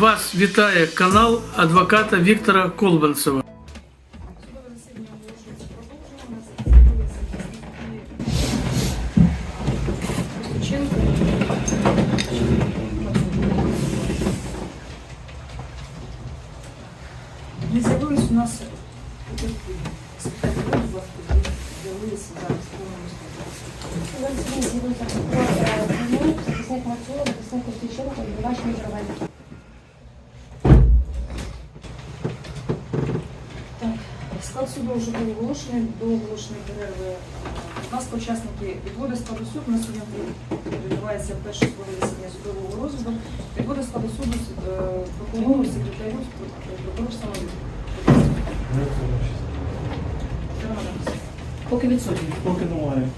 Вас вітає канал адвоката Віктора Колбанцева. Поки відсутні. Поки немає.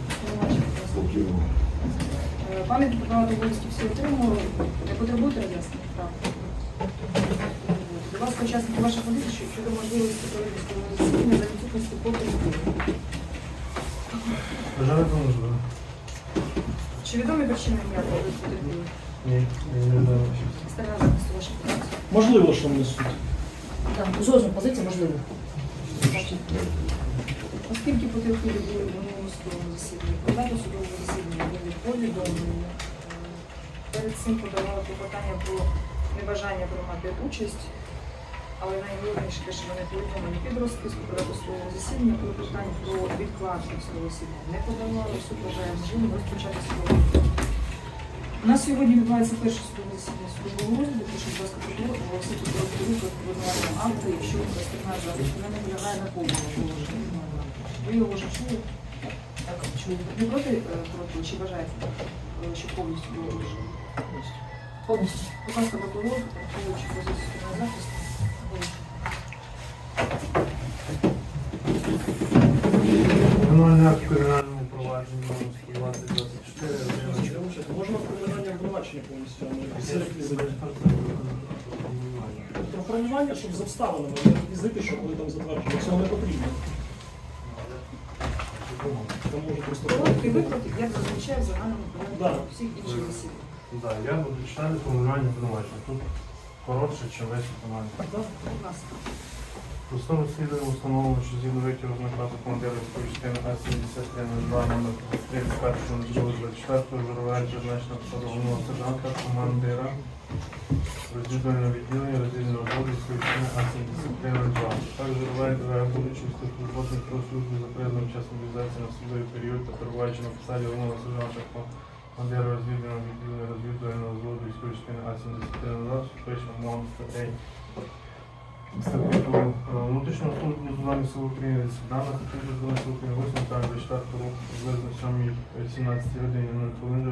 Е, Пам'ятник про та всі отримали. Не потребуєте роз'яснення? Так. Будь ласка, учасники ваших позицій щодо можливості проведення засідання за відсутності потерпілих. Бажаю можливо. Чи відомі причини ніякого ви потерпілих? Ні, не знаю. Сторона захисту ваших позицій. Можливо, що несуть. Так, жодна позиція можливо. Оскільки потерпілі були в минулому судовому засіданні, про дату судового засідання були повідомлені. Е, Перед цим подавали клопотання про небажання приймати участь, але найголовніше що вони повідомлені під розписку про судового засідання, клопотання про відкладення судового засідання не подавали, суд вважає можливим розпочати судове. У нас сьогодні відбувається перше судове засідання судового розгляду, прошу, будь ласка, прокурор оголосити про обвинувального акту, якщо сторона захисту не наполягає на повному оголошенні. Ви його вже чули? Так, чули. Не проти проти, чи бажаєте, е, щоб повністю було оголошено? Повністю. Ласка, прокурор, враховуючи позицію захисту, оголошую. Кримінальний акт в кримінальному номер 120-24. Можна кримінальне обвинувачення повністю, а не. Про формування, щоб з обставинами, не реквізити, щоб ви там затверджували. Цього не потрібно. Там може просто Короткий виклад, як зазвичай загальному Да. порядку всіх інших осіб. Так, я буду читати кримінальні обвинувачення. Тут коротше, чи весь документ. Да, Будь ласка. Просто розслідуванню установлено, що згідно витягу з наказу командира військової частини А-7302 номер 31.02.24 Журавель призначена посаду головного сержанта командира розвідувального відділення розвідувального розводу військової частини А-7302. Так Журавель, е, будучи військовослужбовцем про службу за приєднаним час мобілізації на судовий період та перебуваючи на посаді головного сержанта командира розвідувального відділення розвідувального розводу військової частини А-7302, фактично умовно статей Статуту е, внутрішнього службу Національних сил України Світлана Катюша Збройних сил України 8 травня 24 року приблизно 7-17 годині 0 хвилин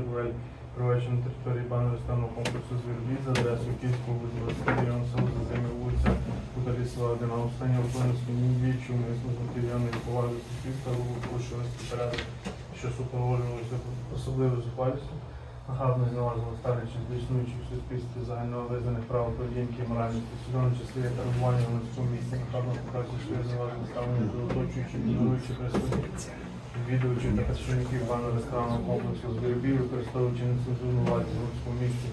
Провадження на території банного ресторанного комплексу Звірбі за адресою Київського області 20 район село Заземі, вулиця Куталісова 1, а у стані виконності ні діючу мисну з мотивів поваги суспільства, руху порушуваності порядок, що супроводжувалося особливо зухвалістю, нахабно зневажливо ставлячи до існуючих в суспільстві загально визнаних правил поведінки моральності, в судовому числі є перебування в людському місці, нахабно показує своє зневажливе ставлення до оточуючих, ігноруючи присутніх, відвідувачів та працівників банного ресторанного комплексу з виробів, використовуючи нецензурну владу в людському місці,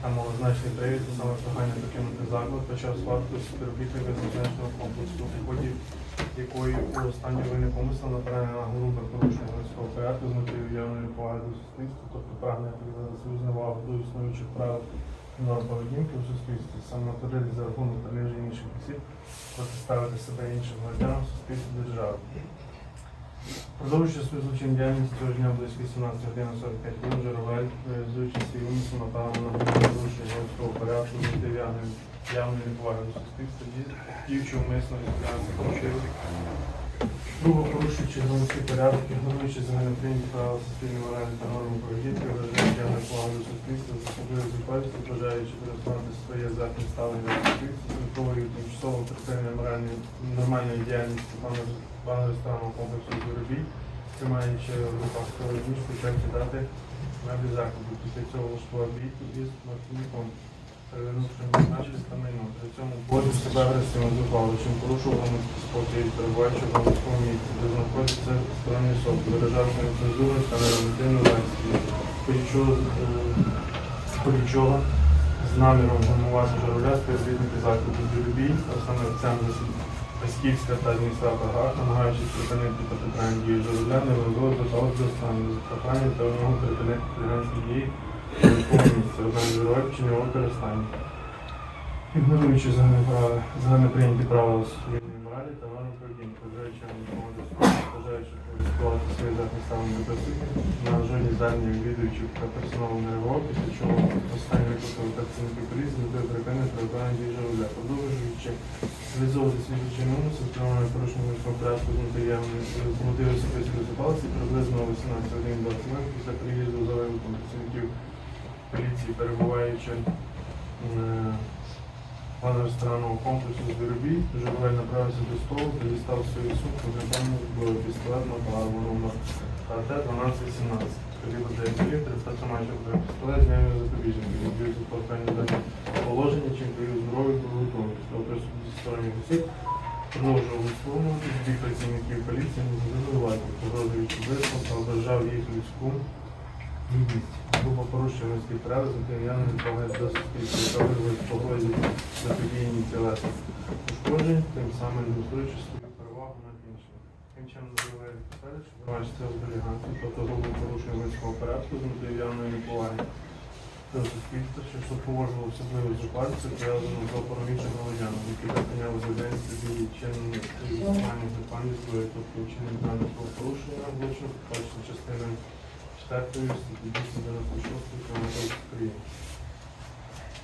та малозначний привід, саме прохання покинути заклад, почав сварку з співробітника зазначеного комплексу, у ході якої у останній вини помисла направлена на грубе порушення громадського порядку з мотивів явної поваги до суспільства, тобто прагнення зневагу до існуючих правил норм поведінки у суспільстві, саме модель за рахунок приниження інших осіб, протиставити себе іншим громадянам суспільству держави. Продовжуючи свою злочинну діяльність цього дня близько 17 годин 45 хвилин, Журавель, реалізуючи свій умисел, напевно, на порушення громадського порядку, з явної явної до суспільства, діючи умисно відповідальність порушив. Друго порушуючи громадський порядок, ігноруючи загальноприйняті правила суспільної моралі та норми поведінки, вважаючи явної поваги до суспільства, з особливою зухвалістю, бажаючи перестанути своє захист ставлення до суспільства, слідковою тимчасово припинення моральної нормальної діяльності банного комплексу «Зуробій», тримаючи в руках свою ніж, почавши дати меблі закладу. Після цього влаштував бійку із марківником, перевернувши значність та майно. При цьому поводив себе агресивно зухвало, чим порушував громадський спокій, перебуваючи в громадському місці, де знаходиться сторонні особи, виражавши нецензурність та ненормативну реакцію. Ході чого, е, з наміром гумувати журавля співробітники закладу Зюрбій, а саме Олександр Пасківська та адміністратор ГАК, намагаючись припинити та питання дії журавля, не вивели до того до стану з проханням та вимогу припинити хуліганські дії на якому місці, чи його використання. Ігноруючи загальне загально прийняті правила суспільної моралі та норм поведінки, вважаючи на допомогу до суду, бажаючи користувати свої захист ставлення до присутніх, на жодні звернення відвідувачів та персоналу не реагував, після чого останні викликали працівників поліції метою припинення виконання дій журавля. Продовжуючи свій злочинний умисел, спрямований порушення порядку з мотивів особистої ситуації приблизно о 18 годин 20 хвилин після приїзду за викликом працівників поліції, перебуваючи е, Пан ресторанного комплексу Звіробій Журавель направився до столу, де дістав свою сумку напевно зброю пістолет Макарова номер КТ 1217. Калібр 9 мм, 30 майже про пістолет з ними запобіжники. Відбив за поркання дані положення, чим привів зброю до готовності. Після присутності сторонніх осіб продовжував висловлювати збіг працівників поліції не задоволювати, погрожуючи вислов та ображав їх людську гідність група порушення співправи з матеріальним допомагає до суспільства погоді на подіяні тілесних ушкоджень, тим самим демонструючи свою перевагу над іншими. Тим чином називає підстави, що бачиться зберіганці, тобто грубо порушення громадського порядку з матеріальної неповаги до суспільства, що супроводжувало особливо закладці, пов'язано з опором інших громадян, які припиняли завдання собі чинні зізнання за пам'ять, тобто вчинення даних порушення, обличчя, перша частина 4 статті 296 Кримінального України.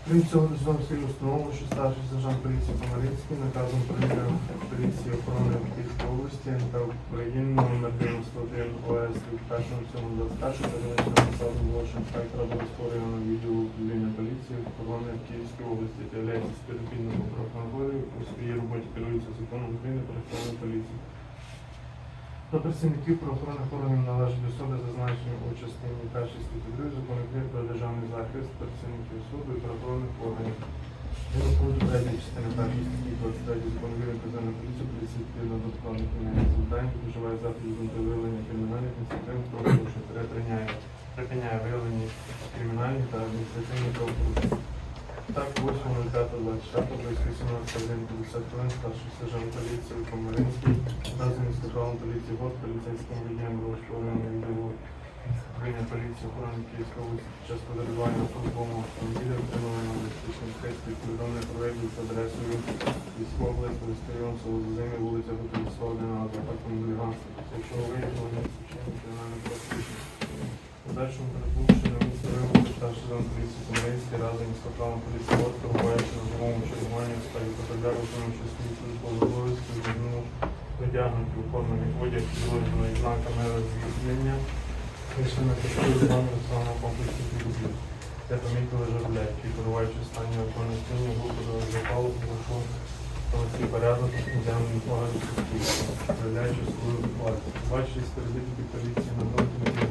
Крім цього, знову слід установлено, що старший сержант поліції Помаринський наказом прийняв поліції охорони Київської області та України номер 91 ОС від 1.7.21 перенесено посаду молодшого інспектора розпорюваного відділу управління поліції охорони Київської області та являється співробітником прокурорів у своїй роботі керується законом України про охорону поліції. До працівників правоохоронних органів належать особи, зазначені у частині першої статті 2 закону про державний захист працівників суду і правоохоронних органів. Пункту 3 частини першої статті 23 закону про земельну поліцію, поліція відповідно до складних кримінальних завдань, вживає заходів виявлення кримінальних ініціатив, правопорушень, припиняє виявлені кримінальних та адміністративних правопорушень. Так, 8.05.24 близько 17.50 хвилин старший сержант поліції Комаринський разом із капелом поліції ГОД, поліцейським відділом розширеного відділу управління поліції охорони Київської області під час патрулювання службового автомобіля отримали на листичний текст повідомлення про виїзд з адресою Київської області, Листаріон, село Зазимі, вулиця Готовіцова, 11, апартам Бліганська. Якщо виїхали на вчинення кримінального правопорушення. У дальшому перебувши на старший зон поліції Комаринський разом із капелом поліції ГОД, перебуваючи на зимовому чергуванні в справі патруляру, виконуючи свої службові обов'язки, звернув одягнути формені одяг підрозділу знаками роз'єднання. Вийшли на територію даного національного комплексу «Підгузів». Де помітили журавля, який перебуваючи в стані виконання стіни, групу до запалу, пройшов цей порядок державної відповіді суспільства, проявляючи свою власність. Бачили співробітники поліції на фронті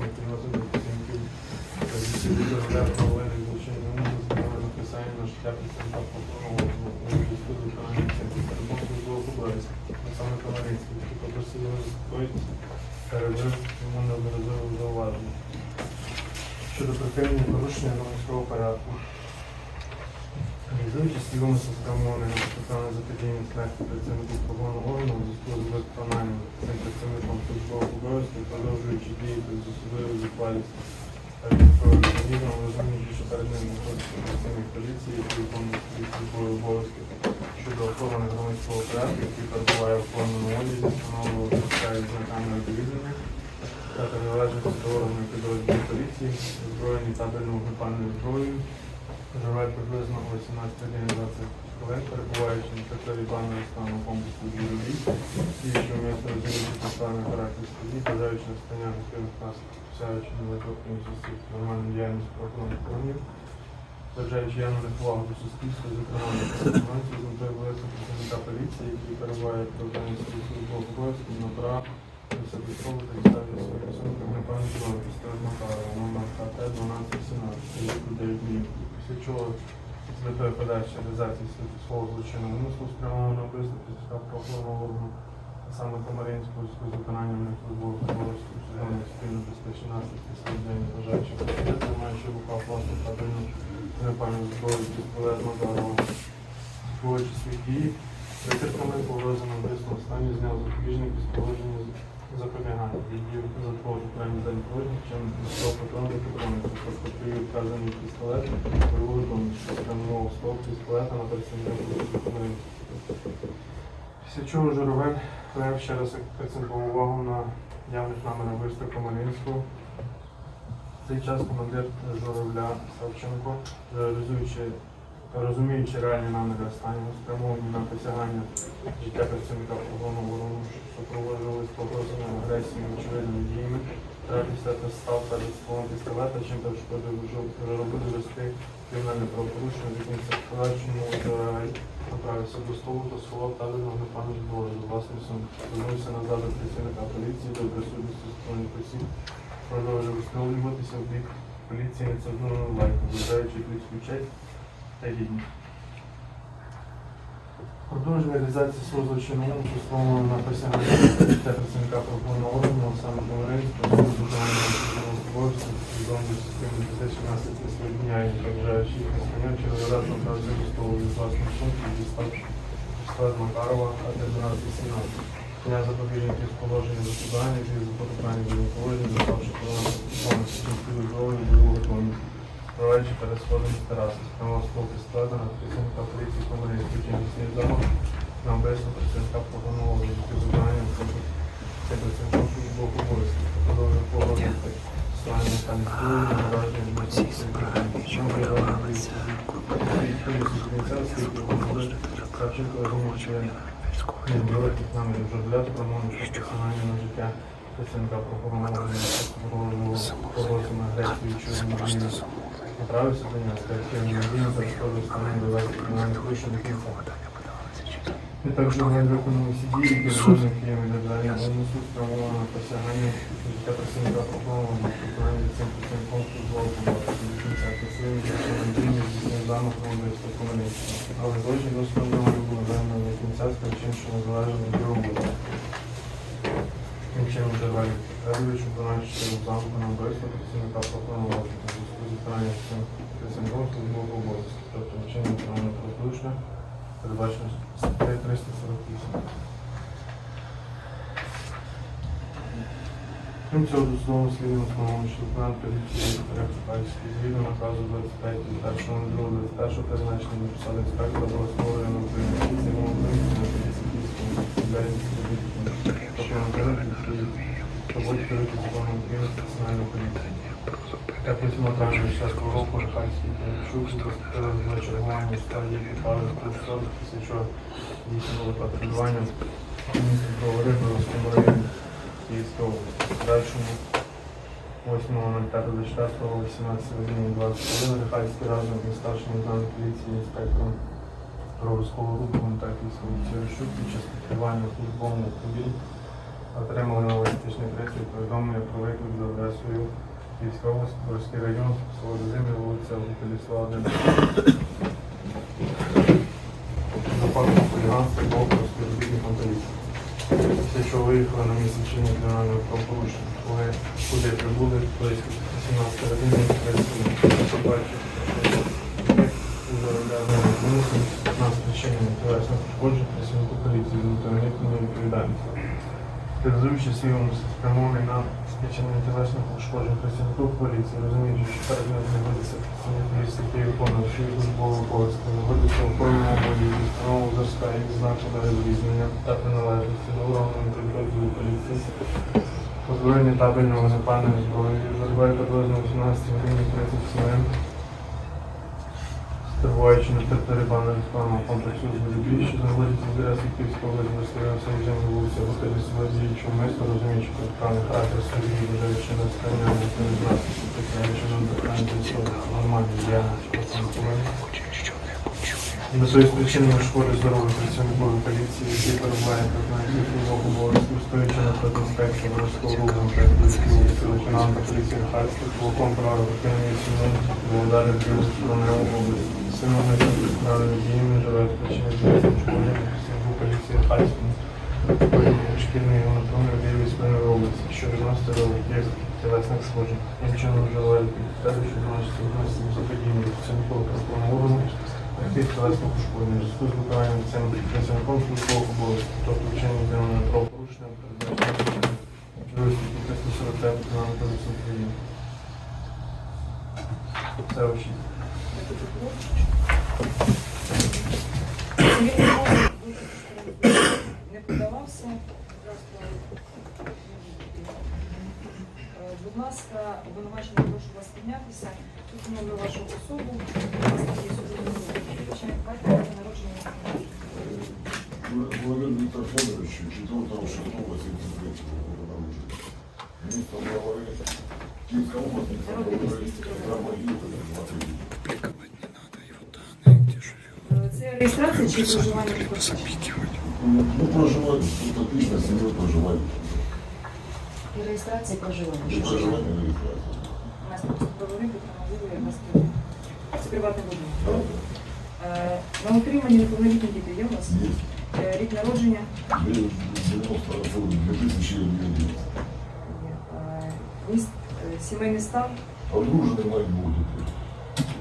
щодо припинення порушення громадського порядку. Реалізуючи умисел спрямований на спеціальне заподіяння смерті працівників правоохоронного органу у зв'язку з виконанням цим працівником службових обов'язків, продовжуючи діяти з особливою зухвалістю відповідно розуміючи, що перед ним знаходиться працівник поліції, який виконує свої службові обов'язки щодо охорони громадського порядку, який перебуває в повному одязі, встановлював спеціальні знаками відповідання та належить до органів підрозділів поліції, озброєні табельною вогнепальною зброєю, Проживає приблизно о 18 20 перебуваючи на території банного стану комплексу Діровій, діючи у місто розуміючи поставлений характер статті, бажаючи настання активних наслідків, посяючи невиконання осіб, нормальну діяльність правоохоронних органів, Вважаючи явну неповагу до суспільства, зокрема до інформації з метою виявити працівника поліції, який перебуває в своїх службових обов'язків на права Високосову та ставлю свої високі на пані Жові, Макарова, номер КТ 1217, 9 днів. Після чого з метою подальшої реалізації свого злочинного умислу спрямовано на вбивство після прокурорного органу, а саме Комаринського з виконанням них службових обов'язків сезону спільно безпечні наслідки слід день, вважаючи, що займаючи в руках власну табельну пам'ять зброї пістолет Макарова. Зброючи свої дії, витирками погрозами вбивством стані зняв запобіжник із положення запобігання. Відділ затвору крайній день положення, чим став патрони патрони, тобто привів вказаний пістолет, бойову що спрямував стовп пістолета на працівника Комаринського. Після чого Журавель Лев ще раз акцентував увагу на явних намірах вбивства Комаринського. В цей час командир Журавля Савченко, реалізуючи розуміючи реальні наміри останнього, спрямовані на посягання життя працівника правоохоронного оборони, що супроводжувалися погрозами агресією очевидними діями, радістя та став перед стволом пістолета, чим перешкодив Журавлю довести кримінальне правопорушення, до кінця подальшому направився до столу та сховав на пам'ять зброю. За власним звернувся назад до працівника поліції до присутності сторонніх осіб, продовжив встановлюватися в бік поліції нецензурною лайкою, вважаючи людську честь та гідність. Продовжує реалізація свого злочину спрямовано на посягання життя працівника правоохоронного органу, а саме Говоринського, тому державного службовця, відомої системи фізичних наслідків свого і вважаючи їх настаня через правцю столу від власних сумки, Штат Макарова, а 1118. Дня запобіжників положення до судання, від запотукання до положення, доставши повністю частину зброї бойову готовність. Проваджі перед сходом з тераси, спрямував стовпи складу на працівника поліції Комаринської кількісний замок на вбивство працівника прогонового життя завдання, це працівником службового обов'язку, продовжує погодити стані та міської, нараження емоції, Савченко розумів, що він великих намірів жодля спрямованих на посягання на життя працівника прокурорного погрозами агресії чи вміння направився до нього, скажімо, він перешкодив станом довести кримінальних до кінця. Він також не виконав усі дії, які жодним Києві для далі винесу спрямовано на посягання життя працівника на виконання цим працівником службового побачити до кінця. Красивим дівчинам дії здійснив замок на вбивство Але злочин досудового не було дано до кінця, скажімо, що незалежно від його роботи. Тим чином Джервель Федорович обвинувачує у замку на вбивство працівника прокурорного розшуку у зв'язку з виконанням цим працівником службового обов'язку, тобто вчинення кримінального правопорушення, передбачено статтею 348. Крім цього, до судового слідного що лейтенант поліції Вікторія згідно наказу 25 21 призначення на посаду інспектора було створено Україні поліції, на Україні на поліції Київському діяльність тобто на проводить керівник законом України національної поліції. Як 8 травня 2016 року Рахальський Киричук запустили на чергування стадії підпали курсор, після чого здійснили патрулювання міста Бровари в районі Київської області. В Подальшому 8.05.24 о 18 годині 20 хвилин Рахальський разом під час в службовому автомобілі отримали на логістичний пристрій повідомлення про виклик за адресою Київська область, Борський район, село Зимі, вулиця Віталіслава 1. За фактом хуліганства і боку співробітником поліції. Після виїхали на місце вчинення кримінального правопорушення, коли куди прибули близько 17 години 30 хвилин. Побачив, що заробляли мусить нас причинення тілесних пошкоджень працівнику поліції уникнення відповідальності. Реалізуючи свій спрямований на спричинення тілесних пошкоджень працівнику поліції, розуміючи, що перед ним знаходиться працівник поліції, який виконує свої службові обов'язки, знаходиться у повному бою, встановив зразка і знаку розрізнення та приналежності до уровня підрозділу поліції, озброєння табельного запальної зброї, розбиває приблизно 18 гривень 30 хвилин, перебуваючи на території банно-ресторанного комплексу з Голубі, що знаходиться з Київської області, розстрілявся режиму вулиця готелі Связіючого міста, розуміючи, правильний характер судді, вважаючи на сканяння, це не знати, що таке, що нам питання до цього нормальні діяльності, повинні. На той спричинення шкоди здоров'я працівникові поліції, який перебуває в виконанні службового обов'язку, стоячи на інспекції городського руху та вулиці лейтенанта поліції Харків, кулаком права виконання сімей, володарів Київ області. Симони правильні діями живе зв'язку шкоди працівнику поліції Харків, шкільної анатомії Київської області, що відноситься до тілесних сходжень. Тим чином вживає підстави, що відноситься до заподіяння працівникового правоохоронного органу, яких тілесних ушкоджень. У зв'язку з виконанням цим працівником службового обов'язку, тобто вчинення кримінального правопорушення, другої статті 345 Кримінального кодексу України. Це очі. Не подавався. Е, Будь ласка, обвинувачення прошу вас піднятися. Тут встановлю вашу особу. Владимир Виктор Федорович, 4 6 73 года. Министр обороны Киевской области, Космічі? Ну, проживает, тут отлично, семья проживает. І реєстрація і проживання. И проживание на регистрации. У нас просто говорити про можливе нас Це приватний будинок. Е, На утриманні неповнолітні діти є у нас? Есть. Е, Рік народження? 90, 2011. Є. Е, Міст, е, сімейний стан? Одруженный мать будет.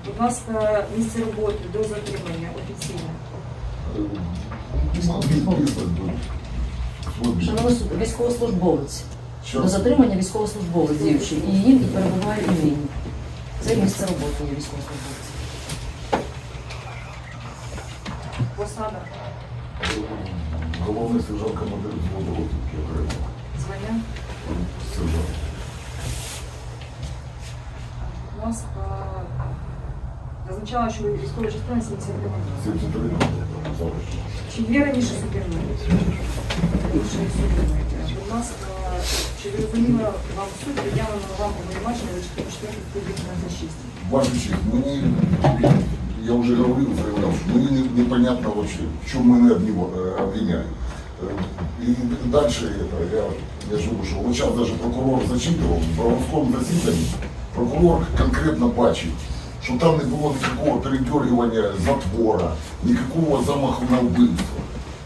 Будь ласка, місце роботи до затримання офіційне. Шановний суд, військовослужбовець. До затримання військовослужбовець діючий. І їм і перебуває і нині. Це місце роботи є військовослужбовця. Посада, Головний сержант командир взводу розвідки окремо. звання. Сержант. Будь ласка, зазначала, що ви військова частина 73 роки. 73 года. Завтра. Чи є раніше судимий. Будь ласка, чи зрозуміло вам суть пред'явленого вам обвинувачення за 4 статті 96? Ваша честь, мені, я вже говорив, заявляв, що мені непонятно вообще, в чому мене е, обвиняють. Е, І далі это, я, я ж говорю, що от зараз даже прокурор зачитував, в правовському засіданні прокурор конкретно бачив, що там не було ніякого передергивання затвора, ніякого замаху на вбивство.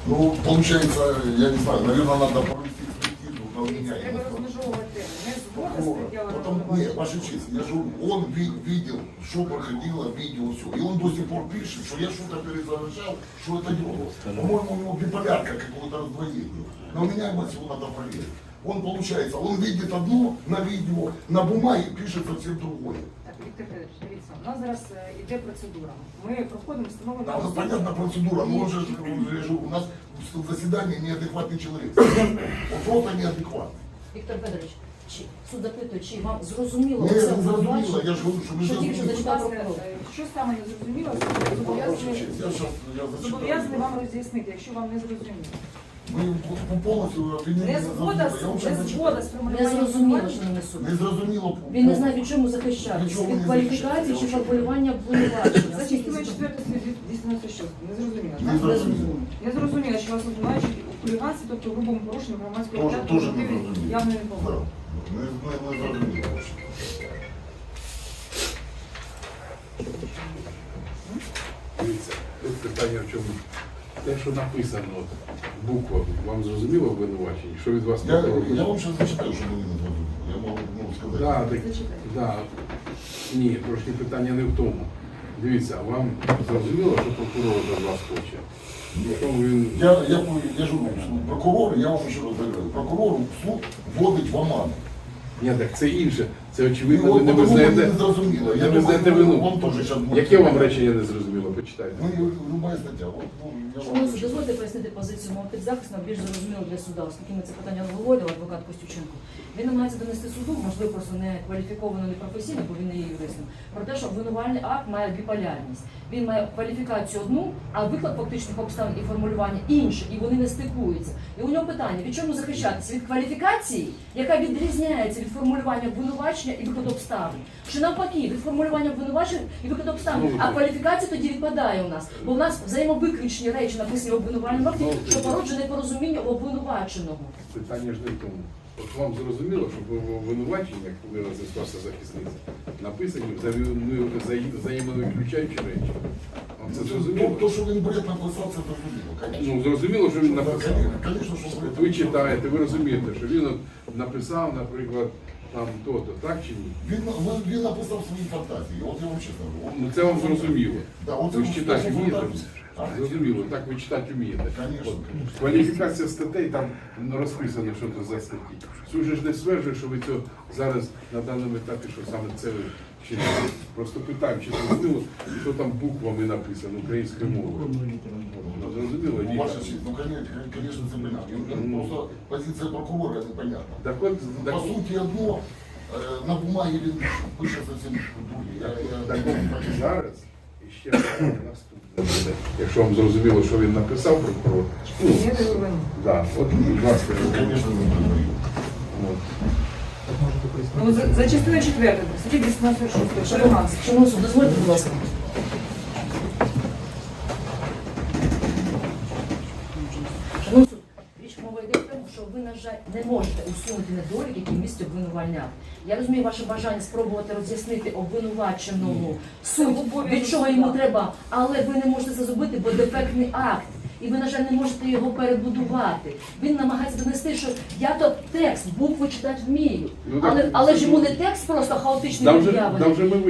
Ну, получается, я не знаю, наверное, надо провести экспертизу на Дивіться, обвиняемого. треба розмежовувати не згода з Прокурора. пред'явленим Потом, нет, обвинуваченням. ваша честь, я же, он ви- видел, что проходило, видел все. И он до сих пор пишет, что я что-то перезавышал, что это делал. По-моему, у него биполярка какое-то раздвоение. Но у меня его надо проверить. Он, получается, он видит одно на видео, на бумаге пишет совсем другое. Віктор Федорович, дивіться, у нас зараз е, іде процедура. Ми проходимо встановлену Там ну, понятна процедура, но он же, он же, у нас в заседании неадекватный человек. Он просто неадекватный. Віктор Федорович, чи суд запитує, чи вам зрозуміло Не, це не зрозуміло, я ж говорю, що не Що тільки що зрозуміло. Зачитав ласка, прокурор? е, що саме не зрозуміло, зобов'язаний я зачитаю. зобов'язаний вам роз'яснити, якщо вам не зрозуміло. Полностью обвинили Не Я з- не з Не зрозуміло, обвинувачення. шановний суд. Не зрозуміло. Він не знає, від чому захищатися, Нічого від не кваліфікації чи захищається. формулювання обвинувачення. За частиною 4 статті 296. Не зрозуміло. Не так? зрозуміло. Не зрозуміло, що вас обвинувачують у хуліганстві, тобто в грубому порушенні громадського Тоже, порядку, тоже не мотивів зрозуміло. явної Да. неповаги. Не, не, не зрозуміло. Дивіться, тут питання в чому? Те, що написано, от, буква, вам зрозуміло обвинувачення? Що від вас Я, я вам сейчас зачитаю, щоб ви не. Я можу ну, сказати. Да, так, да. Ні, трошки питання не в тому. Дивіться, вам зрозуміло, що прокурор від вас хоче? Що він... Я, я, я ж говорю, що прокурор, я вам ще раз говорю, прокурор суд вводить в оману. Ні, так це інше. Це очевидно, ви не визнаєте. не зрозуміло. Не визнаєте вину. Вам теж зараз. Яке вам речення не зрозуміло? Почитайте. Ну, любая стаття. Ну, суд, дозвольте пояснити позицію мого підзахисного більш зрозуміло для суда, оскільки ми це питання обговорювали, адвокат Костюченко. Він намагається донести суду, можливо, просто не кваліфіковано, не професійно, бо він не є юристом, про те, що обвинувальний акт має біполярність. Він має кваліфікацію одну, а виклад фактичних обставин і формулювання інше, і вони не стикуються. І у нього питання: від чому захищатися? Від кваліфікації, яка відрізняється від формулювання обвинувачення і викладу обставин. Чи навпаки, від формулювання обвинувачення і викладу обставин. А кваліфікація тоді відпадає у нас, бо в нас взаємовиключні речі написані в обвинувальному акті, що породжує непорозуміння у обвинуваченого. Питання ж не в тому. От вам зрозуміло, що в обвинуваченні, коли розіслався захисниця, написані взаємовиключаючі речі. Вам це То, зрозуміло? то, що він бред написав, це зрозуміло. Ну, зрозуміло, що він написав. Конечно, що От ви читаєте, ви розумієте, що він написав, наприклад, там то-то, так чи ні? Він, він, він написав свої фантазії, от я вам чесно говорю. Ну це вам зрозуміло. Да, от Ви ж читати вмієте? Зрозуміло, так ви читати вмієте. Конечно, конечно. Кваліфікація статей там розписано, що це за статті. Це вже ж не стверджує, що ви це зараз на даному етапі, що саме це ви вчите. Просто питаємо, чи зрозуміло, що там буквами написано українською мовою. Ну, Зрозуміло, Ну, ні. ваша честь, ну, конечно, конечно, це понятно. Ну. Просто позиція прокурора непонятна. Так от, так, По суті, одно, е, на бумагі він пише зовсім друге. Я, так от зараз ще раз наступне. Якщо вам зрозуміло, що він написав прокурор, ну, ви винні. да, от, будь ласка, ну, конечно, не говорю. от. Ну, за, за частиною 4, статті 226, Шарганськ. Шановний суд, дозвольте, будь ласка. Шановний суд, річ мова йде в тому, що ви, на жаль, не можете усунути недолік, який містить обвинувальний акт. Я розумію ваше бажання спробувати роз'яснити обвинуваченому суть, від чого йому треба, але ви не можете це зробити, бо дефектний акт. І ви, на жаль, не можете його перебудувати. Він намагається донести, що я то текст, букву читати вмію. Ну, так, але, але ж йому не текст просто хаотичний пред'явлений.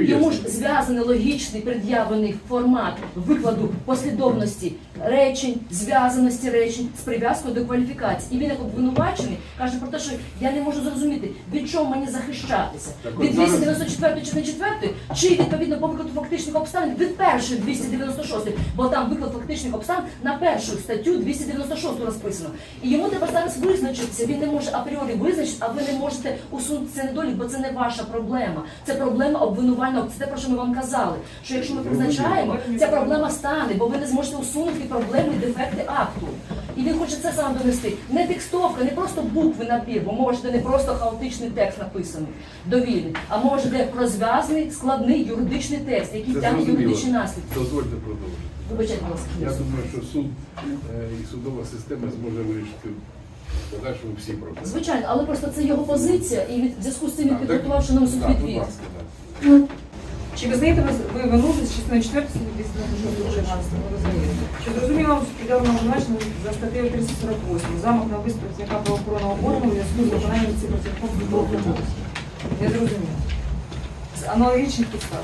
Йому ж зв'язаний логічний пред'явлений формат викладу послідовності речень, зв'язаності речень з прив'язкою до кваліфікації. І він як обвинувачений каже про те, що я не можу зрозуміти, від чого мені захищатися. Так от Від зараз- 294 чи не 4, чи відповідно по викладу фактичних обставин від першої 296, бо там виклад фактичних обставин на першу статтю 296 розписано. І йому треба зараз визначитися. Він не може апріорі визначити, а ви не можете усунути цей недолік, бо це не ваша проблема. Це проблема обвинувального. Це те, про що ми вам казали. Що якщо ми призначаємо, ця проблема стане, бо ви не зможете усунути проблеми дефекти акту. І він хоче це саме донести. Не текстовка, не просто букви набір, бо мова ж не просто хаотичний текст написаний довільний, а мова ж йде розв'язаний, складний юридичний текст, який тягне юридичні наслідки. Дозвольте продовжити. Вибачайте, будь ласка. Я думаю, що суд е, і судова система зможе вирішити подальшому всі проблеми. Звичайно, але просто це його позиція, і від в зв'язку з цим він Так, підготував нам суд так, будь відвід. ласка, так. Чи визнаєте ви, ви вину з частиною 4 статті 226 Ви розумієте. Чи зрозуміло вам піддавно обвинувачення за статтею 348 замах на виступ працівника правоохоронного органу у зв'язку з виконанням цих працівників службових обов'язків? Не зрозуміло. З аналогічних підстав.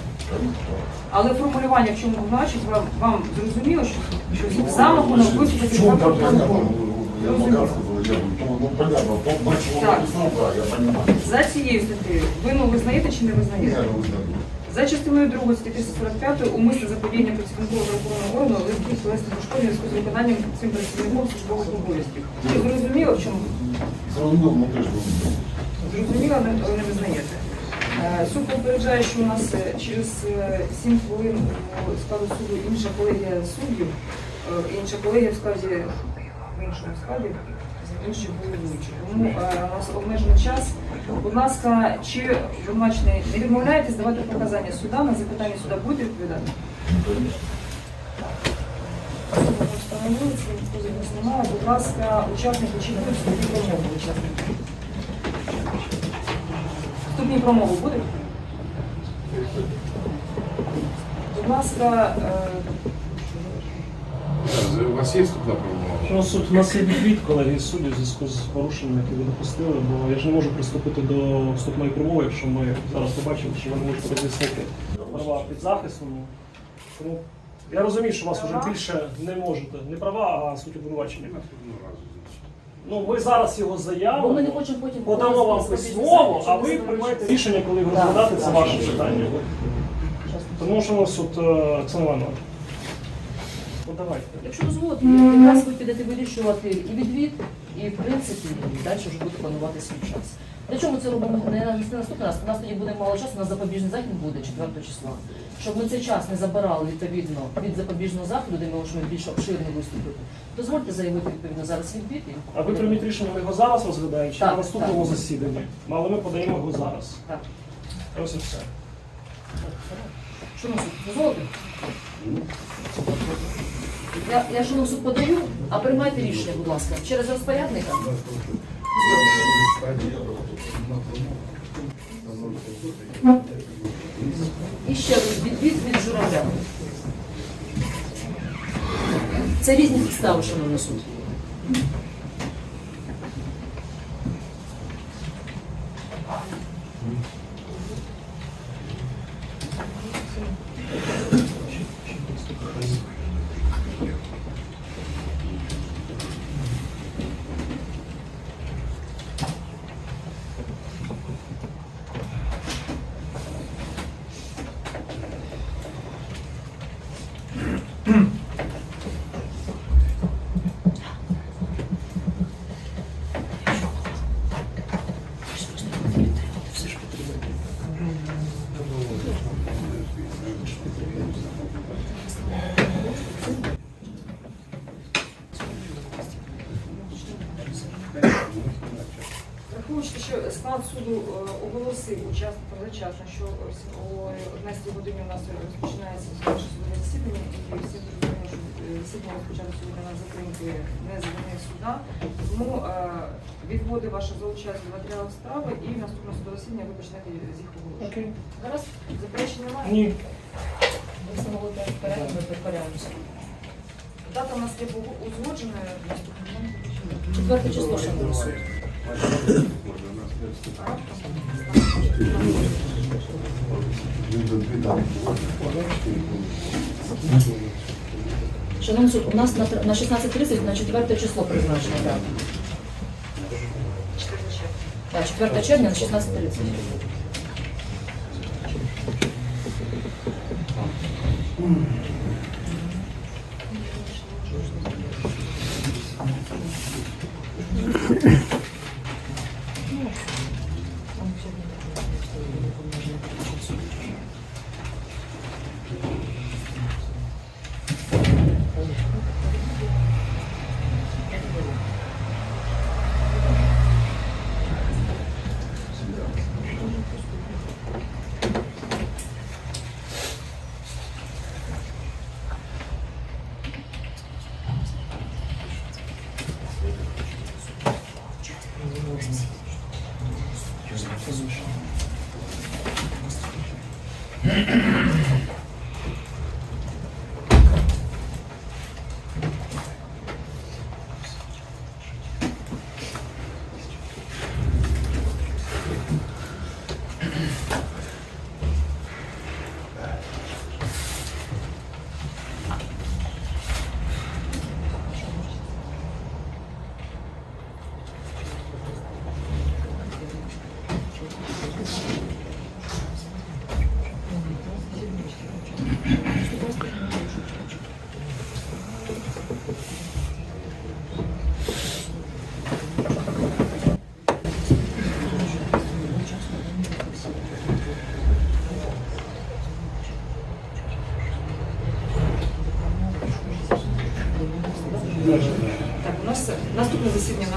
Але формулювання, в чому обвинувачить, вам, вам зрозуміло, що, що замаху на вбивство В чому працівника там правоохоронного понятно? органу? Ну, Я пока сказал, я говорю, ну, ну понятно, то начал он Так. написал, да, я понимаю. За цією статтею вину визнаєте чи не Я визнаєте? не узнаю. За частиною 2 статті 345 умисне заподіяння працівнику правоохоронного органу легких тілесних ушкоджень у зв'язку з виконанням цим працівником службових обов'язків. Чи зрозуміло, в чому? Ти. Зрозуміло, але не визнаєте. Е, Суд попереджає, що у нас е, через 7 хвилин у складу суду інша колегія суддів, е, інша колегія в складі в іншому складі інших головуючих. Тому е, у нас обмежений час. Будь ласка, чи обвинувачений не відмовляєтесь давати показання суда на запитання суда будете відповідати? Встановили, це позицію знімає. Будь ласка, учасники, чи будуть вступні промови учасники? Вступні промови будуть? Будь ласка, е, У вас є тут промова? Ну, суд, у нас є відвід колеги суддів в зв'язку з порушенням, які ви допустили, бо я ж не можу приступити до вступної промови, якщо ми зараз побачимо, що ви не можете роз'яснити права під захистом. Тому я розумію, що вас вже більше не можете. Не права, а суть обвинувачення. Ну, ми зараз його Бо ми не хочемо потім подамо вам письмово, а ви приймаєте рішення, коли його розглядати, це ваше питання. Тому що у нас тут е, Оксана Івановна. Ну, давайте. Якщо дозволите, якраз ви підете вирішувати і відвід, і в принципі далі вже буде планувати свій час. Для чого ми це робимо не на наступний раз? У нас тоді буде мало часу, у нас запобіжний захід буде 4 числа. Щоб ми цей час не забирали відповідно від запобіжного заходу, де ми можемо більш обширно виступити. Дозвольте заявити відповідно зараз відвід. і- А ви прийміть рішення, ми його зараз розглядаємо чи Так, на наступному так. засіданні? Ну, Але ми подаємо його зараз. Так. Ось і все. Що на суд? Дозволите? Я, я ж суд подаю, а приймайте рішення, будь ласка, через розпорядника. І ще один відвід від журавля. Це різні підстави, шановний суд. Враховуючи, що склад суду е, оголосив учасно позачасно, що ось о 11 годині у нас розпочинається наше судове засідання, і всі зрозуміли, що розпочати сьогодні на затримки не звільнив суда. Тому е, відводи ваші залучаються до матеріалів справи і наступне судове засідання ви почнете з їх оголошення. Окей. Зараз заперечень немає? Ні. Ви встановите порядок, ми підпорядимося. Дата у нас є узгоджена наступного. Четверте число, шановний суд. Шановний суд, у нас на, тр- на 16.30 на 4 число призначено дата. Так, 4 червня на 16.30. Yeah.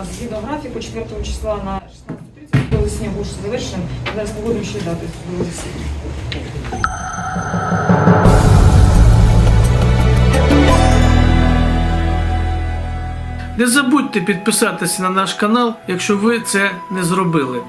Згідно графіку 4 числа на 16.30 коли сніг буде завершено. Зараз погодимо ще дати. Не забудьте підписатися на наш канал, якщо ви це не зробили.